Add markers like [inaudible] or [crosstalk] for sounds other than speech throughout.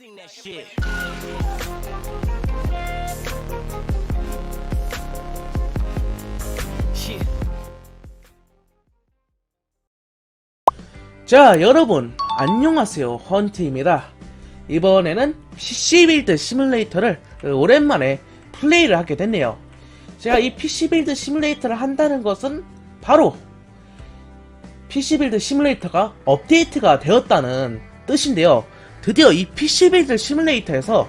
shit. Shit. 자 여러분 안녕하세요. 헌트입니다. 이번에는 PC빌드 시뮬레이터를 오랜만에 플레이를 하게 됐네요. 제가 이 PC빌드 시뮬레이터를 한다는 것은 바로 PC빌드 시뮬레이터가 업데이트가 되었다는 뜻인데요 드디어 이 PC빌드 시뮬레이터에서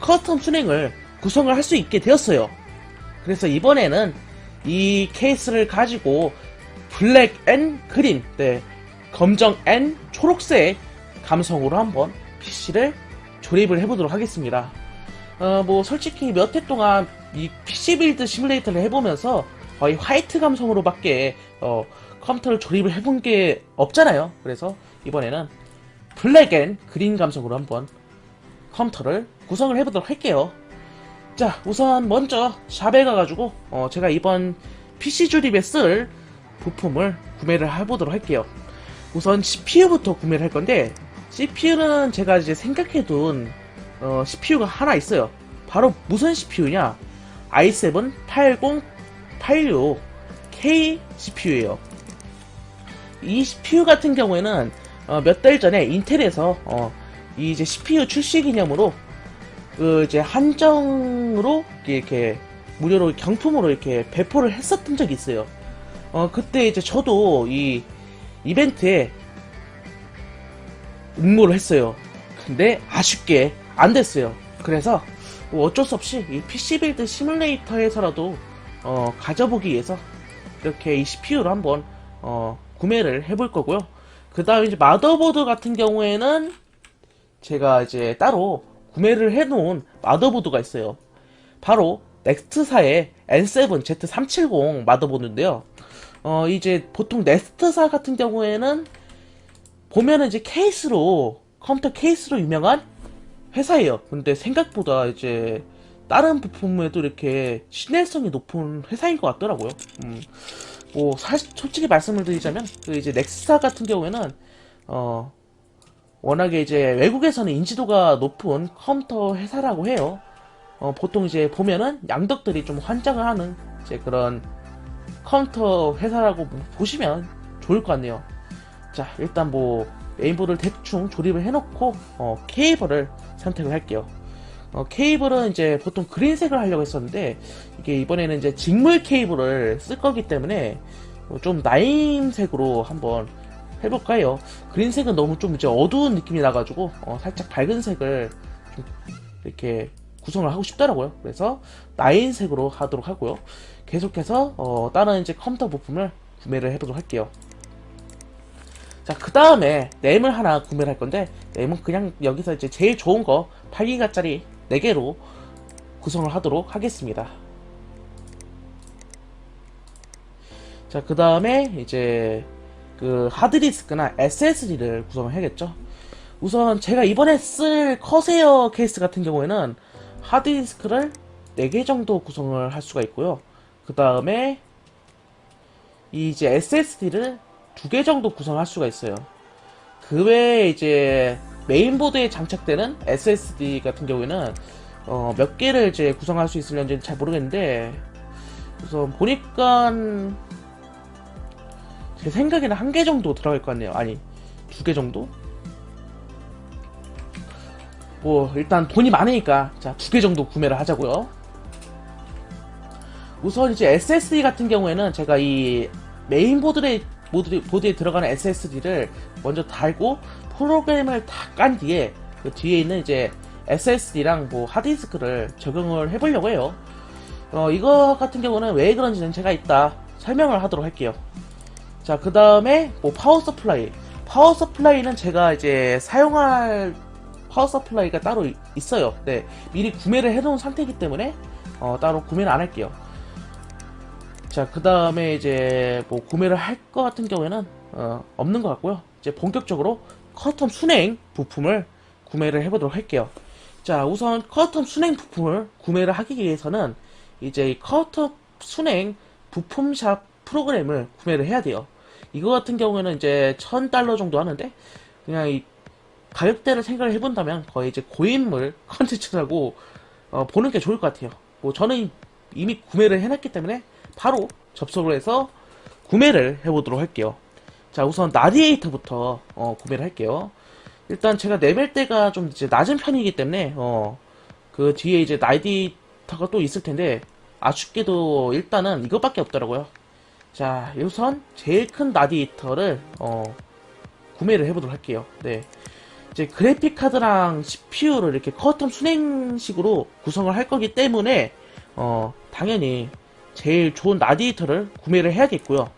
커스텀 순행을 구성을 할 수 있게 되었어요 그래서 이번에는 이 케이스를 가지고 블랙 앤 그린 네, 검정 앤 초록색 감성으로 한번 PC를 조립을 해보도록 하겠습니다. 어, 뭐, 솔직히 몇 해 동안 이 PC 빌드 시뮬레이터를 해보면서 거의 화이트 감성으로밖에, 어, 컴퓨터를 조립을 해본 게 없잖아요. 그래서 이번에는 블랙 앤 그린 감성으로 한번 컴퓨터를 구성을 해보도록 할게요. 자, 우선 먼저 샵에 가가지고, 어, 제가 이번 PC 조립에 쓸 부품을 구매를 해보도록 할게요. 우선 CPU부터 구매를 할 건데 CPU는 제가 이제 생각해둔 어, CPU가 하나 있어요. 바로 무슨 CPU냐? i7 8086K CPU예요. 이 CPU 같은 경우에는 어, 몇 달 전에 인텔에서 어, 이 이제 CPU 출시 기념으로 그 이제 한정으로 이렇게 무료로 경품으로 이렇게 배포를 했었던 적이 있어요. 어 그때 이제 저도 이 이벤트에 응모를 했어요. 근데 아쉽게 안 됐어요. 그래서 뭐 어쩔 수 없이 이 PC 빌드 시뮬레이터에서라도 어, 가져보기 위해서 이렇게 이 CPU를 한번 어, 구매를 해볼 거고요. 그 다음에 이제 마더보드 같은 경우에는 제가 이제 따로 구매를 해놓은 마더보드가 있어요. 바로 넥스트사의 N7Z370 마더보드인데요. 어, 이제 보통 넥스트사 같은 경우에는 보면은 이제 케이스로, 컴퓨터 케이스로 유명한 회사예요. 근데 생각보다 이제 다른 부품에도 이렇게 신뢰성이 높은 회사인 것 같더라고요. 음, 뭐, 사실, 솔직히 말씀을 드리자면, 그 이제 넥스사 같은 경우에는, 어, 워낙에 이제 외국에서는 인지도가 높은 컴퓨터 회사라고 해요. 어, 보통 이제 보면은 양덕들이 좀 환장을 하는 이제 그런 컴퓨터 회사라고 보시면 좋을 것 같네요. 자, 일단 뭐 메인보드를 대충 조립을 해놓고 어, 케이블을 선택을 할게요. 어, 케이블은 이제 보통 그린색을 하려고 했었는데 이게 이번에는 이제 직물 케이블을 쓸 거기 때문에 어, 좀 나임색으로 한번 해볼까요? 그린색은 너무 좀 이제 어두운 느낌이 나가지고 어, 살짝 밝은 색을 좀 이렇게 구성을 하고 싶더라고요. 그래서 나인색으로 하도록 하고요. 계속해서 어, 다른 이제 컴퓨터 부품을 구매를 해보도록 할게요. 자, 그 다음에 램을 하나 구매를 할 건데 램은 그냥 여기서 이제 제일 좋은 거 8기가짜리 4개로 구성을 하도록 하겠습니다. 자, 그 다음에 이제 그 하드디스크나 SSD를 구성을 해야겠죠. 우선 제가 이번에 쓸 커세어 케이스 같은 경우에는 하드디스크를 4개 정도 구성을 할 수가 있고요. 그 다음에 이제 SSD를 2개 정도 구성할 수가 있어요. 그 외에 이제 메인보드에 장착되는 SSD 같은 경우에는 어, 몇 개를 이제 구성할 수 있을는지 잘 모르겠는데 우선 보니까 제 생각에는 한 개 정도 들어갈 것 같네요. 아니 두 개 정도? 뭐 일단 돈이 많으니까 자 두 개 정도 구매를 하자고요. 우선 이제 SSD 같은 경우에는 제가 이 메인보드에 보드, 보드에 들어가는 SSD를 먼저 달고 프로그램을 다 깐 뒤에 그 뒤에 있는 이제 SSD랑 뭐 하드디스크를 적용을 해보려고 해요. 어, 이거 같은 경우는 왜 그런지는 제가 이따 설명을 하도록 할게요. 자, 그 다음에 뭐 파워 서플라이. 파워 서플라이는 제가 이제 사용할 파워 서플라이가 따로 이- 있어요. 네, 미리 구매를 해놓은 상태이기 때문에 어, 따로 구매는 안 할게요. 자, 그 다음에 이제 뭐 구매를 할 것 같은 경우에는 어, 없는 것 같고요. 이제 본격적으로 커스텀 순행 부품을 구매를 해보도록 할게요. 자, 우선 커스텀 순행 부품을 구매를 하기 위해서는 이제 이 커스텀 순행 부품샵 프로그램을 구매를 해야 돼요. 이거 같은 경우에는 이제 1000달러 정도 하는데 그냥 이 가격대를 생각을 해본다면 거의 이제 고인물 [laughs] 컨텐츠라고 어, 보는 게 좋을 것 같아요. 뭐 저는 이미 구매를 해놨기 때문에 바로 접속을 해서 구매를 해보도록 할게요. 자 우선 나디에이터부터 어, 구매를 할게요. 일단 제가 레벨대가 좀 이제 낮은 편이기 때문에 어, 그 뒤에 이제 나디에이터가 또 있을 텐데 아쉽게도 일단은 이것밖에 없더라고요. 자 우선 제일 큰 나디에이터를 어, 구매를 해보도록 할게요. 네. 이제 그래픽 카드랑 CPU를 이렇게 커스텀 순행식으로 구성을 할 거기 때문에 어 당연히 제일 좋은 라디에이터를 구매를 해야겠고요.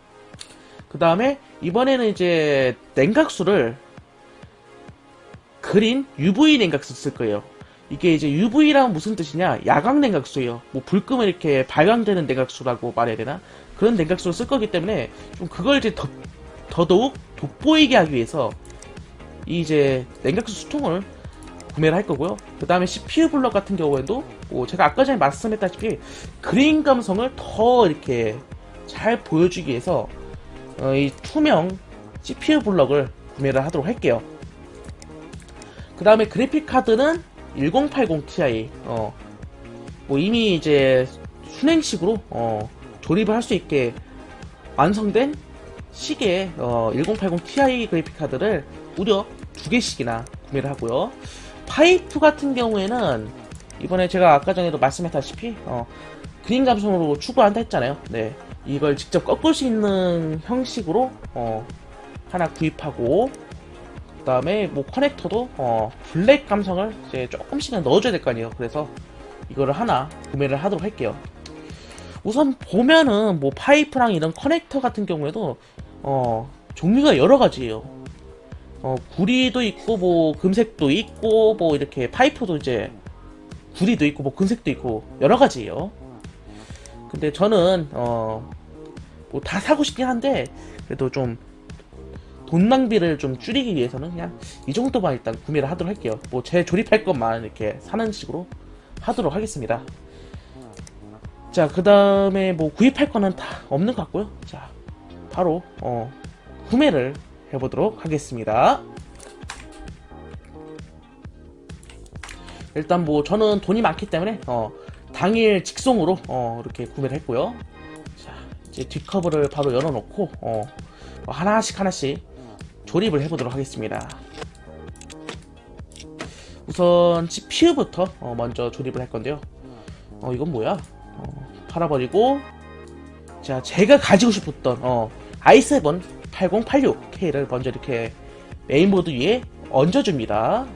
그 다음에 이번에는 이제 냉각수를 그린 UV 냉각수 쓸 거예요. 이게 이제 UV랑 무슨 뜻이냐? 야광 냉각수예요. 뭐불 끄면 이렇게 발광되는 냉각수라고 말해야 되나? 그런 냉각수를 쓸 거기 때문에 좀 그걸 이제 더, 더더욱 돋보이게 하기 위해서 이 이제 냉각수 수통을 구매를 할 거고요. 그 다음에 CPU 블럭 같은 경우에도 뭐 제가 아까 전에 말씀했다시피 그린 감성을 더 이렇게 잘 보여주기 위해서 어, 이 투명 CPU 블럭을 구매를 하도록 할게요. 그 다음에 그래픽 카드는 1080 Ti 어, 뭐 이미 이제 순행식으로 어, 조립을 할 수 있게 완성된 시계 어, 1080 Ti 그래픽 카드를 무려 두 개씩이나 구매를 하고요. 파이프 같은 경우에는 이번에 제가 아까 전에도 말씀했다시피 어, 그린 감성으로 추구한다 했잖아요. 네, 이걸 직접 꺾을 수 있는 형식으로 어, 하나 구입하고 그 다음에 뭐 커넥터도 어, 블랙 감성을 이제 조금씩은 넣어줘야 될 거 아니에요. 그래서 이거를 하나 구매를 하도록 할게요. 우선 보면은 뭐 파이프랑 이런 커넥터 같은 경우에도 어, 종류가 여러 가지예요. 어, 구리도 있고 뭐 금색도 있고 뭐 이렇게 파이프도 이제 구리도 있고 뭐 금색도 있고 여러 가지예요. 근데 저는 어, 뭐 다 사고 싶긴 한데 그래도 좀 돈 낭비를 좀 줄이기 위해서는 그냥 이 정도만 일단 구매를 하도록 할게요. 뭐 제 조립할 것만 이렇게 사는 식으로 하도록 하겠습니다. 자, 그 다음에 뭐 구입할 거는 다 없는 것 같고요. 자, 바로 어, 구매를 해보도록 하겠습니다. 일단 뭐 저는 돈이 많기 때문에 어, 당일 직송으로 어, 이렇게 구매를 했고요. 뒷커버를 바로 열어놓고 어, 뭐 하나씩 하나씩 조립을 해보도록 하겠습니다. 우선 CPU부터 어, 먼저 조립을 할 건데요. 어, 이건 뭐야? 어, 팔아버리고 자, 제가 가지고 싶었던 어, i7 8086K를 먼저 이렇게 메인보드 위에 얹어줍니다.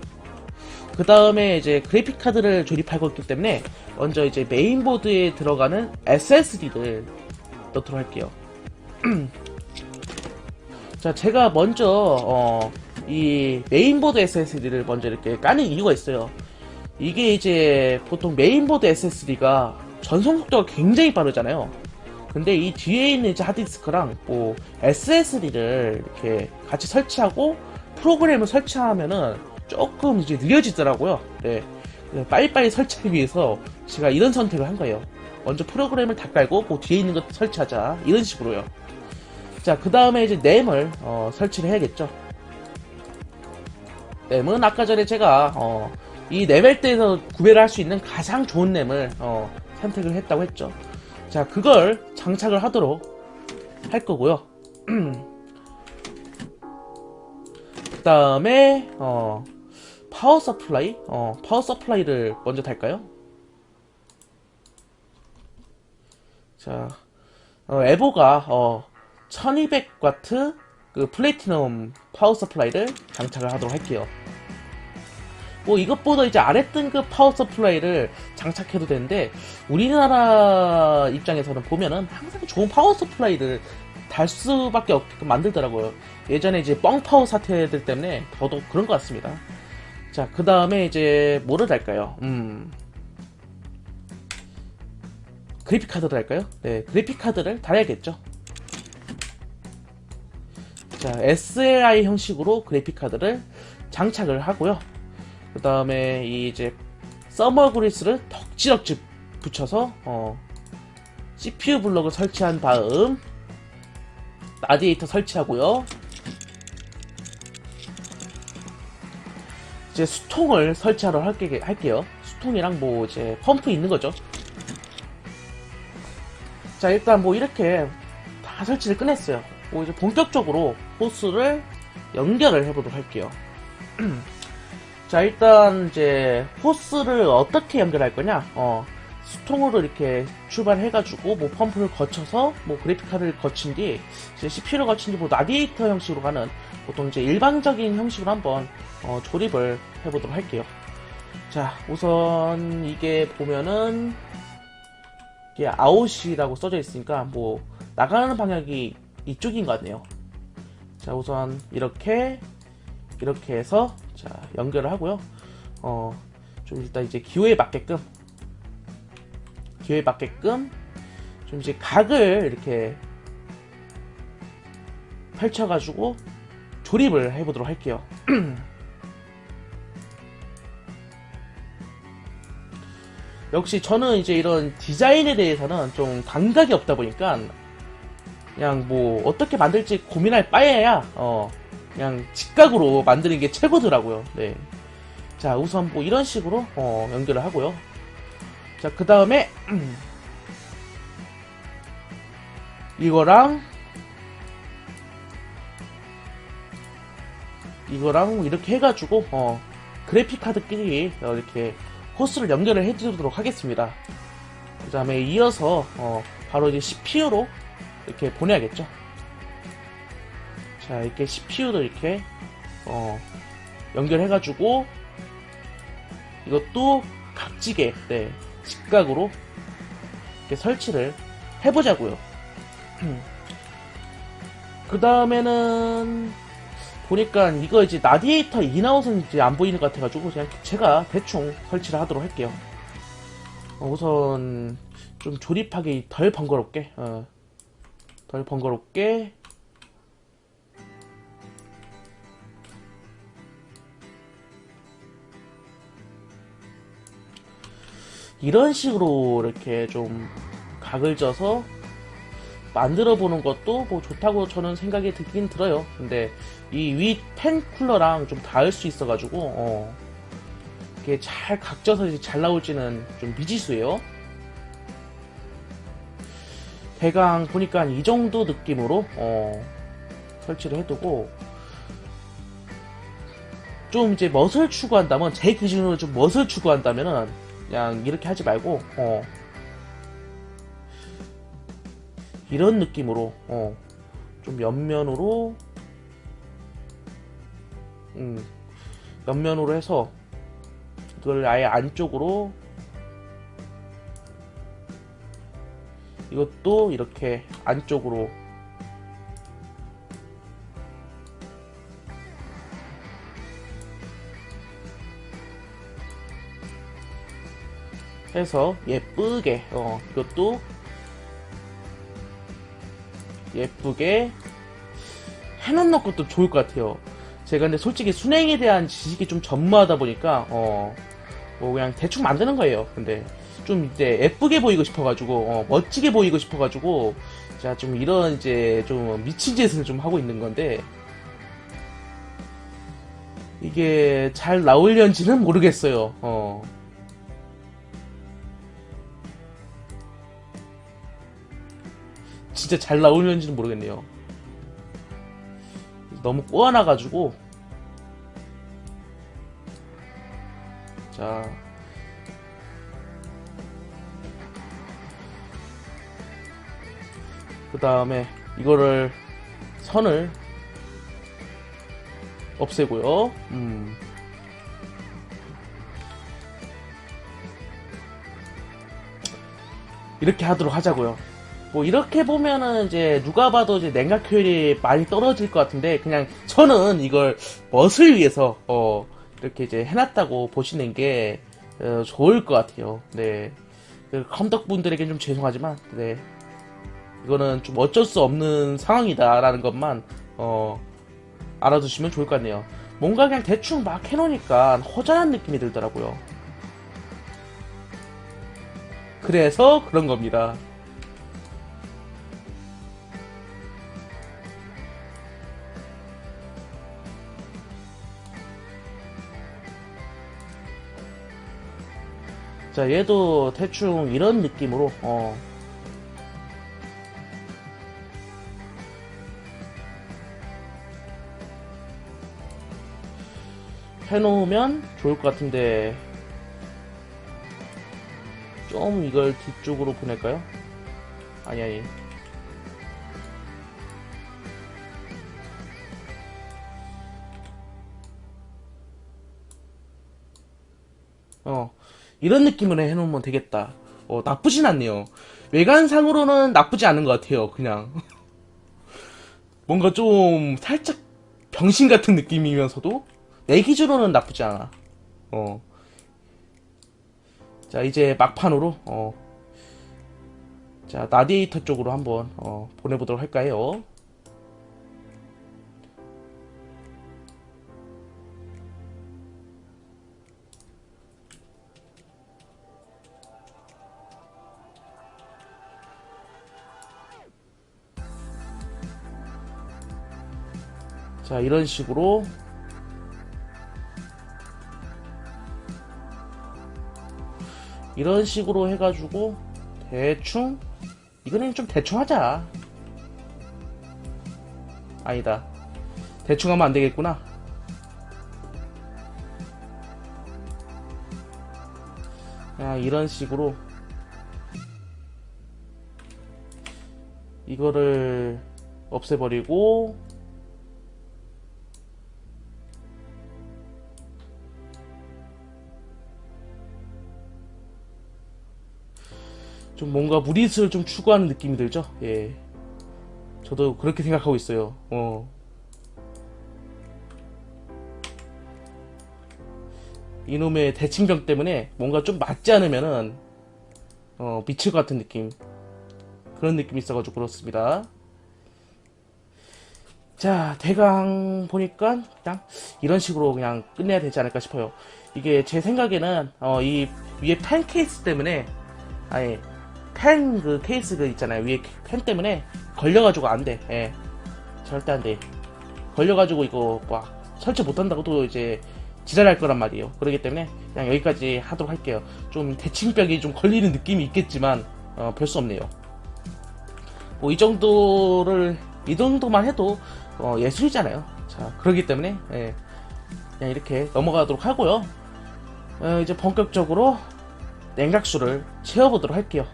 그 다음에 이제 그래픽 카드를 조립할 거기 때문에 먼저 이제 메인보드에 들어가는 SSD를 넣도록 할게요. [clears throat] 자, 제가 먼저 어, 이 메인보드 SSD를 먼저 이렇게 까는 이유가 있어요. 이게 이제 보통 메인보드 SSD가 전송 속도가 굉장히 빠르잖아요. 근데 이 뒤에 있는 이제 하드디스크랑 뭐 SSD를 이렇게 같이 설치하고 프로그램을 설치하면은 조금 이제 느려지더라고요. 네. 빨리빨리 설치하기 위해서 제가 이런 선택을 한 거예요. 먼저 프로그램을 다 깔고 그 뒤에 있는 것 설치하자. 이런 식으로요. 자, 그 다음에 이제 램을 어, 설치를 해야겠죠. 램은 아까 전에 제가 어, 이 레벨대에서 구매를 할 수 있는 가장 좋은 램을 어, 선택을 했다고 했죠. 자, 그걸 장착을 하도록 할 거고요. [clears throat] 그 다음에 어, 파워 서플라이, 어, 파워 서플라이를 먼저 달까요? 자, 어, 에보가 어, 1200와트 그 플래티넘 파워 서플라이를 장착을 하도록 할게요. 뭐 이것보다 이제 아랫등급 파워 서플라이를 장착해도 되는데 우리나라 입장에서는 보면은 항상 좋은 파워 서플라이를 달 수밖에 없게끔 만들더라고요. 예전에 이제 뻥 파워 사태들 때문에 더더욱 그런 것 같습니다. 자, 그 다음에 이제 뭐를 달까요? 음. 그래픽 카드를 할까요? 네, 그래픽 카드를 달아야겠죠. 자, SLI 형식으로 그래픽 카드를 장착을 하고요. 그 다음에 이 이제 서머 그리스를 덕지덕지 붙여서 어, CPU 블럭을 설치한 다음 라디에이터 설치하고요. 이제 수통을 설치하러 할게, 할게요. 수통이랑 뭐 이제 펌프 있는 거죠. 자, 일단 뭐 이렇게 다 설치를 끝냈어요. 뭐 이제 본격적으로 호스를 연결을 해보도록 할게요. [clears throat] 자, 일단 이제 호스를 어떻게 연결할 거냐? 어, 수통으로 이렇게 출발해가지고 뭐 펌프를 거쳐서 뭐 그래픽카드를 거친 뒤 이제 CPU를 거친 뒤뭐 라디에이터 형식으로 가는 보통 이제 일반적인 형식으로 한번 어, 조립을 해보도록 할게요. 자, 우선 이게 보면은 이게 아웃이라고 써져 있으니까 뭐 나가는 방향이 이쪽인 것 같네요. 자, 우선 이렇게 이렇게 해서 자 연결을 하고요. 어, 좀 일단 이제 기호에 맞게끔 기호에 맞게끔 좀 이제 각을 이렇게 펼쳐가지고 조립을 해보도록 할게요. [clears throat] 역시 저는 이제 이런 디자인에 대해서는 좀 감각이 없다 보니까 그냥 뭐 어떻게 만들지 고민할 바에야 어 그냥 직각으로 만드는 게 최고더라고요. 네. 자 우선 뭐 이런 식으로 어, 연결을 하고요. 자그 다음에 [clears throat] 이거랑 이거랑 이렇게 해가지고 어, 그래픽 카드끼리 어, 이렇게 호스를 연결을 해드리도록 하겠습니다. 그 다음에 이어서 어, 바로 이제 CPU로 이렇게 보내야겠죠. 자 이렇게 CPU도 이렇게 어, 연결해가지고 이것도 각지게 네, 직각으로 이렇게 설치를 해보자고요. [clears throat] 그 다음에는 보니까 이거 이제 라디에이터 인아웃은 이제 안 보이는 것 같아가지고 그냥 제가 대충 설치를 하도록 할게요. 어, 우선 좀 조립하기 덜 번거롭게, 어, 덜 번거롭게 이런 식으로 이렇게 좀 각을 져서 만들어 보는 것도 뭐 좋다고 저는 생각이 들긴 들어요. 근데 이위펜 쿨러랑 좀 닿을 수 있어가지고 어, 이게 잘 각져서 잘 나올지는 좀 미지수예요. 대강 보니까 한이 정도 느낌으로 어, 설치를 해두고 좀 이제 멋을 추구한다면 제 기준으로 좀 멋을 추구한다면은 그냥 이렇게 하지 말고 어, 이런 느낌으로 어, 좀 옆면으로 음, 옆면으로 해서 이걸 아예 안쪽으로 이것도 이렇게 안쪽으로 해서 예쁘게 어 이것도 예쁘게 해놓는 것도 좋을 것 같아요. 제가 근데 솔직히 순행에 대한 지식이 좀 전무하다 보니까 어 뭐 그냥 대충 만드는 거예요. 근데 좀 이제 예쁘게 보이고 싶어가지고 어, 멋지게 보이고 싶어가지고 제가 좀 이런 이제 좀 미친 짓을 좀 하고 있는 건데 이게 잘 나올려는지는 모르겠어요. 어. 진짜 잘 나오는지는 모르겠네요. 너무 꼬아놔가지고 자 그 다음에 이거를 선을 없애고요. 음. 이렇게 하도록 하자고요. 뭐 이렇게 보면은 이제 누가 봐도 이제 냉각 효율이 많이 떨어질 것 같은데 그냥 저는 이걸 멋을 위해서 어 이렇게 이제 해놨다고 보시는 게 어, 좋을 것 같아요. 네. 그 컴덕 분들에겐 좀 죄송하지만 네 이거는 좀 어쩔 수 없는 상황이다라는 것만 어 알아두시면 좋을 것 같네요. 뭔가 그냥 대충 막 해놓으니까 허전한 느낌이 들더라고요. 그래서 그런 겁니다. 자, 얘도 대충 이런 느낌으로, 어. 해놓으면 좋을 것 같은데, 좀 이걸 뒤쪽으로 보낼까요? 아니, 아니. 이런 느낌으로 해놓으면 되겠다. 어, 나쁘진 않네요. 외관상으로는 나쁘지 않은 것 같아요, 그냥. [laughs] 뭔가 좀 살짝 병신 같은 느낌이면서도 내 기준으로는 나쁘지 않아. 어. 자, 이제 막판으로, 어. 자, 나디에이터 쪽으로 한번, 어, 보내보도록 할까요? 자, 이런 식으로 이런 식으로 해가지고 대충 이거는 좀 대충 하자. 아니다. 대충 하면 안 되겠구나. 야, 이런 식으로 이거를 없애버리고 좀 뭔가 무리수를 좀 추구하는 느낌이 들죠? 예. 저도 그렇게 생각하고 있어요. 어. 이놈의 대칭병 때문에 뭔가 좀 맞지 않으면은, 어, 미칠 것 같은 느낌. 그런 느낌이 있어가지고 그렇습니다. 자, 대강 보니까 그냥 이런 식으로 그냥 끝내야 되지 않을까 싶어요. 이게 제 생각에는, 어, 이 위에 펜 케이스 때문에, 아예, 펜그 케이스 그 있잖아요. 위에 펜 때문에 걸려가지고 안 돼. 예. 절대 안 돼. 걸려가지고 이거 막 설치 못한다고 또 이제 지랄할 거란 말이에요. 그렇기 때문에 그냥 여기까지 하도록 할게요. 좀 대칭벽이 좀 걸리는 느낌이 있겠지만 어, 별 수 없네요. 뭐 이 정도를 이 정도만 해도 어, 예술이잖아요. 자 그렇기 때문에 예. 그냥 이렇게 넘어가도록 하고요. 어, 이제 본격적으로 냉각수를 채워보도록 할게요.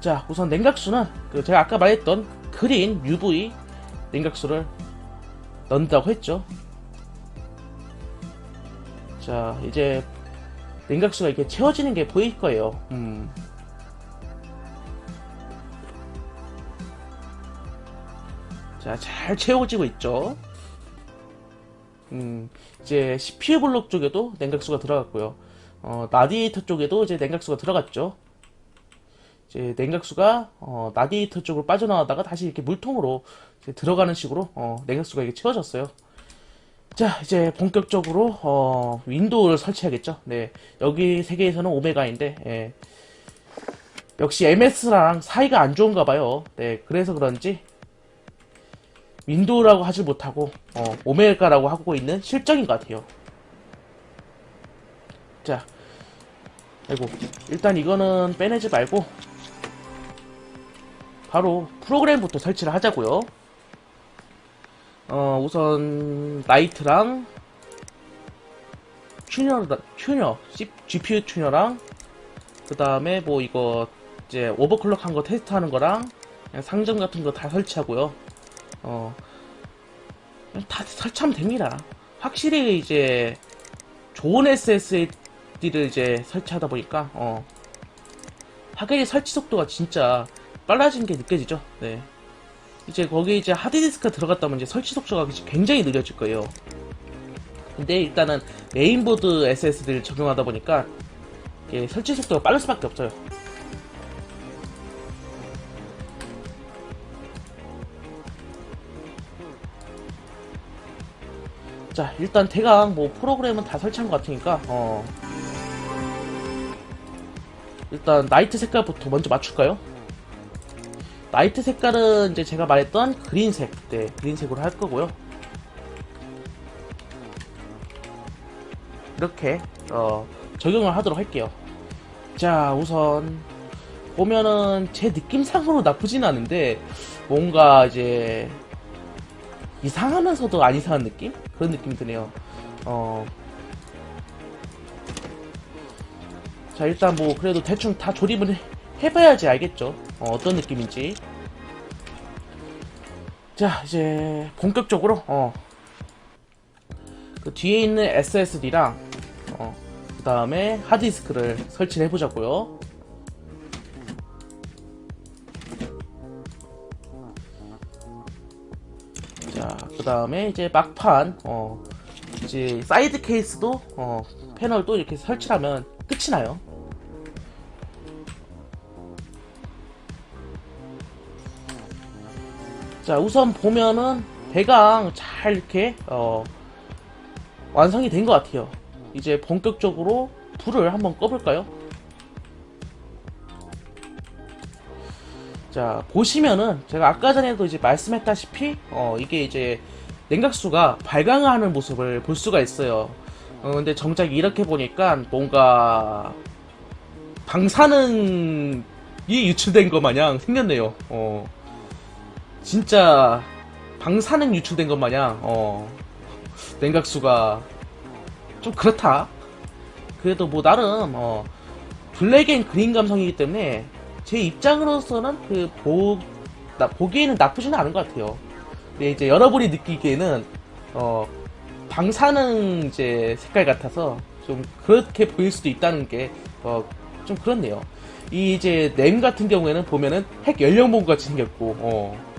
자, 우선 냉각수는 그 제가 아까 말했던 그린 UV 냉각수를 넣는다고 했죠. 자, 이제 냉각수가 이렇게 채워지는 게 보일 거예요. 음. 자, 잘 채워지고 있죠. 음, 이제 CPU 블록 쪽에도 냉각수가 들어갔고요. 어, 라디에이터 쪽에도 이제 냉각수가 들어갔죠. 이제 냉각수가 어, 라디에이터 쪽으로 빠져나가다가 다시 이렇게 물통으로 들어가는 식으로 어, 냉각수가 이게 채워졌어요. 자, 이제 본격적으로 어, 윈도우를 설치해야겠죠. 네, 여기 세계에서는 오메가인데 예. 역시 MS랑 사이가 안 좋은가 봐요. 네, 그래서 그런지 윈도우라고 하지 못하고 어, 오메가라고 하고 있는 실정인 것 같아요. 자, 아이고 일단 이거는 빼내지 말고 바로 프로그램부터 설치를 하자고요. 어, 우선 라이트랑 튜너, 튜너, GPU 튜너랑 그 다음에 뭐 이거 이제 오버클럭 한 거 테스트하는 거랑 그냥 상점 같은 거 다 설치하고요. 어, 다 설치하면 됩니다. 확실히 이제 좋은 SSD를 이제 설치하다 보니까 어, 확연히 설치 속도가 진짜 빨라진 게 느껴지죠. 네. 이제 거기 이제 하드디스크가 들어갔다면 이제 설치 속도가 굉장히 느려질 거예요. 근데 일단은 메인보드 SSD를 적용하다 보니까 설치 속도가 빠를 수밖에 없어요. 자, 일단 대강 뭐 프로그램은 다 설치한 것 같으니까 어 일단 나이트 색깔부터 먼저 맞출까요? 나이트 색깔은 이제 제가 말했던 그린색, 네, 그린색으로 할 거고요. 이렇게 어, 적용을 하도록 할게요. 자, 우선 보면은 제 느낌상으로 나쁘진 않은데 뭔가 이제 이상하면서도 안 이상한 느낌? 그런 느낌이 드네요. 어. 자, 일단 뭐 그래도 대충 다 조립을 해- 해봐야지 알겠죠. 어, 떤 느낌인지. 자, 이제 본격적으로 어. 그 뒤에 있는 SSD랑 어, 그 다음에 하드디스크를 설치를 해보자고요. 자, 그 다음에 이제 막판, 어, 이제 사이드 케이스도, 어, 패널도 이렇게 설치하면 끝이 나요. 자, 우선 보면은 대강 잘 이렇게, 어, 완성이 된 것 같아요. 이제 본격적으로 불을 한번 꺼볼까요? 자 보시면은 제가 아까 전에도 이제 말씀했다시피 어 이게 이제 냉각수가 발광하는 모습을 볼 수가 있어요. 어 근데 정작 이렇게 보니까 뭔가 방사능이 유출된 것 마냥 생겼네요. 어 진짜 방사능 유출된 것 마냥 어 냉각수가 좀 그렇다. 그래도 뭐 나름 어 블랙 앤 그린 감성이기 때문에 제 입장으로서는 그 보, 나, 보기에는 나쁘지는 않은 것 같아요. 근데 이제 여러분이 느끼기에는 어 방사능 이제 색깔 같아서 좀 그렇게 보일 수도 있다는 게 어 좀 그렇네요. 이 이제 램 같은 경우에는 보면은 핵 연령봉 같이 생겼고 어.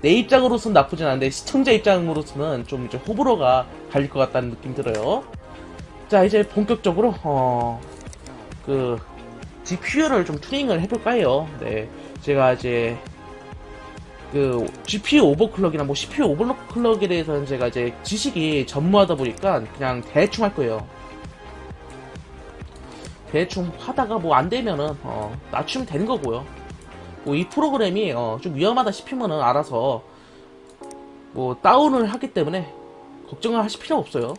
내 입장으로서는 나쁘진 않은데 시청자 입장으로서는 좀 이제 호불호가 갈릴 것 같다는 느낌 들어요. 자 이제 본격적으로 어 그 GPU를 좀 튜닝을 해볼까 해요. 네, 제가 이제 그 GPU 오버클럭이나 뭐 CPU 오버클럭에 대해서는 제가 이제 지식이 전무하다 보니까 그냥 대충 할 거예요. 대충 하다가 뭐 안 되면은 어, 낮추면 되는 거고요. 뭐 이 프로그램이 어, 좀 위험하다 싶으면은 알아서 뭐 다운을 하기 때문에 걱정을 하실 필요 없어요.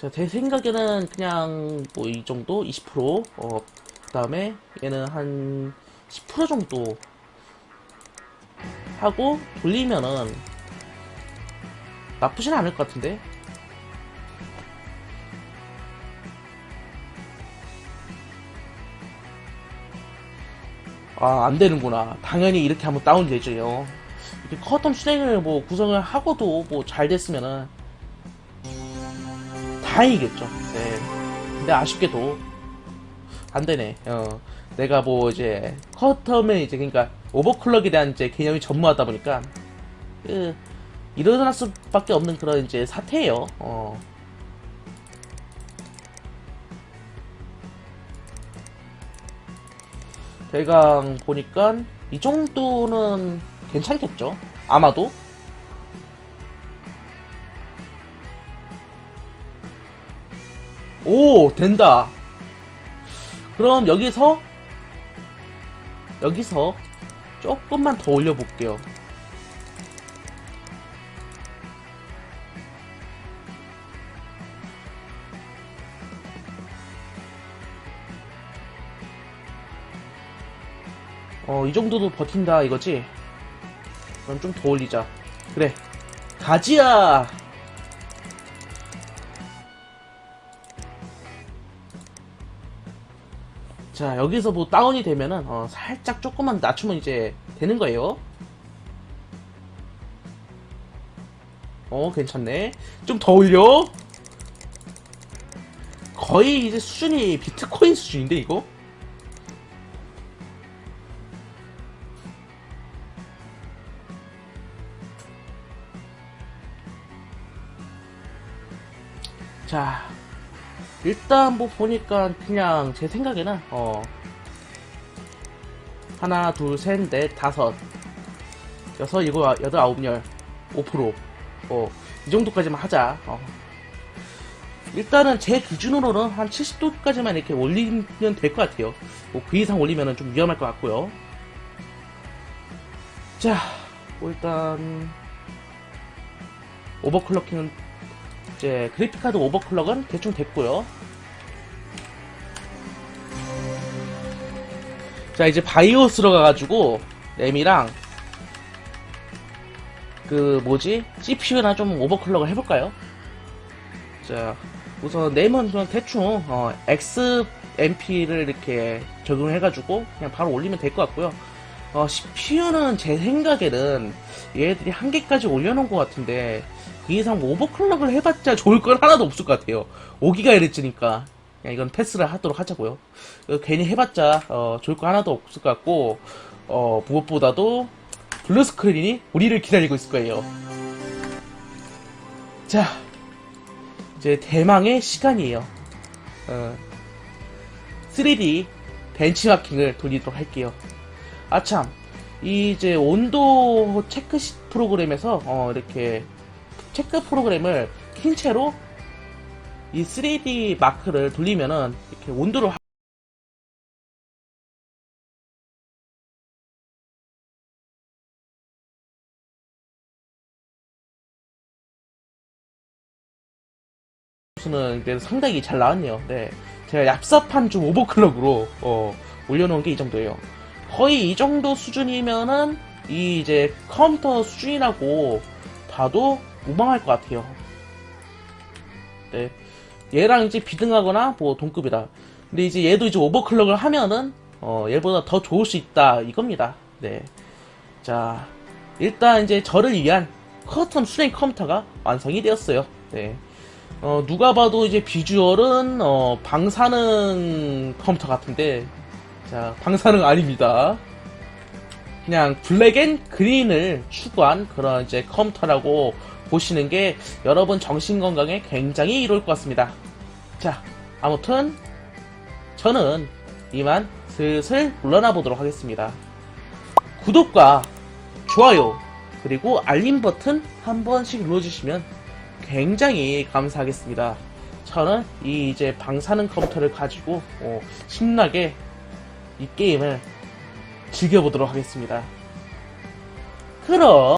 자, 제 생각에는 그냥 뭐 이 정도 20% 어, 그다음에 얘는 한 10% 정도 하고 돌리면은 나쁘진 않을 것 같은데. 아, 안 되는구나. 당연히 이렇게 하면 다운되죠. 이렇게 커텀 실행을 뭐 구성을 하고도 뭐 잘 됐으면은 다행이겠죠. 네. 근데 아쉽게도 안 되네. 어. 내가 뭐 이제 커텀에 이제 그러니까 오버클럭에 대한 이제 개념이 전무하다 보니까 그 일어날 수밖에 없는 그런 이제 사태예요. 어. 대강 보니까 이 정도는 괜찮겠죠. 아마도. 오, 된다. 그럼 여기서, 여기서 조금만 더 올려볼게요. 어, 이 정도도 버틴다 이거지? 그럼 좀 더 올리자. 그래. 가지야! 자, 여기서 뭐 다운이 되면은, 어, 살짝 조금만 낮추면 이제 되는 거예요. 어, 괜찮네. 좀 더 올려. 거의 이제 수준이 비트코인 수준인데, 이거? 자, 일단 뭐 보니까 그냥 제 생각에는 어 하나 둘셋넷 다섯 여섯 일곱 아- 여덟 아홉 열 5%. 어 이 정도까지만 하자. 어. 일단은 제 기준으로는 한 70도까지만 이렇게 올리면 될 것 같아요. 뭐 그 이상 올리면 좀 위험할 것 같고요. 자, 뭐 일단 오버클럭킹은 이제 그래픽카드 오버클럭은 대충 됐고요. 자 이제 바이오스로 가가지고 램이랑 그 뭐지 CPU나 좀 오버클럭을 해볼까요? 자 우선 램은 그냥 대충 어, XMP를 이렇게 적용해가지고 그냥 바로 올리면 될 것 같고요. 어, CPU는 제 생각에는 얘들이 한 개까지 올려놓은 것 같은데 그 이상 뭐 오버클럭을 해봤자 좋을 건 하나도 없을 것 같아요. 5기가헤르츠니까 그냥 이건 패스를 하도록 하자고요. 어, 괜히 해봤자 어, 좋을 거 하나도 없을 것 같고 어, 무엇보다도 블루 스크린이 우리를 기다리고 있을 거예요. 자, 이제 대망의 시간이에요. 어, 3D 벤치마킹을 돌리도록 할게요. 아참, 이 이제 온도 체크 시 프로그램에서 어, 이렇게 체크 프로그램을 킨 채로 이 3D 마크를 돌리면은 이렇게 온도를 하- 수는 그래도 상당히 잘 나왔네요. 네. 제가 얍삽한 좀 오버클럭으로 어, 올려놓은 게 이 정도예요. 거의 이 정도 수준이면은 이 이제 컴퓨터 수준이라고 봐도 무방할 것 같아요. 네. 얘랑 이제 비등하거나 뭐 동급이다. 근데 이제 얘도 이제 오버클럭을 하면은 어, 얘보다 더 좋을 수 있다 이겁니다. 네. 자, 일단 이제 저를 위한 커스텀 수냉 컴퓨터가 완성이 되었어요. 네. 어, 누가 봐도 이제 비주얼은 어, 방사능 컴퓨터 같은데 자, 방사능 아닙니다. 그냥 블랙 앤 그린을 추구한 그런 이제 컴퓨터라고 보시는 게 여러분 정신 건강에 굉장히 이로울 것 같습니다. 자, 아무튼 저는 이만 슬슬 물러나 보도록 하겠습니다. 구독과 좋아요 그리고 알림 버튼 한 번씩 눌러주시면 굉장히 감사하겠습니다. 저는 이 이제 방사능 컴퓨터를 가지고 어, 신나게 이 게임을 즐겨보도록 하겠습니다. 그럼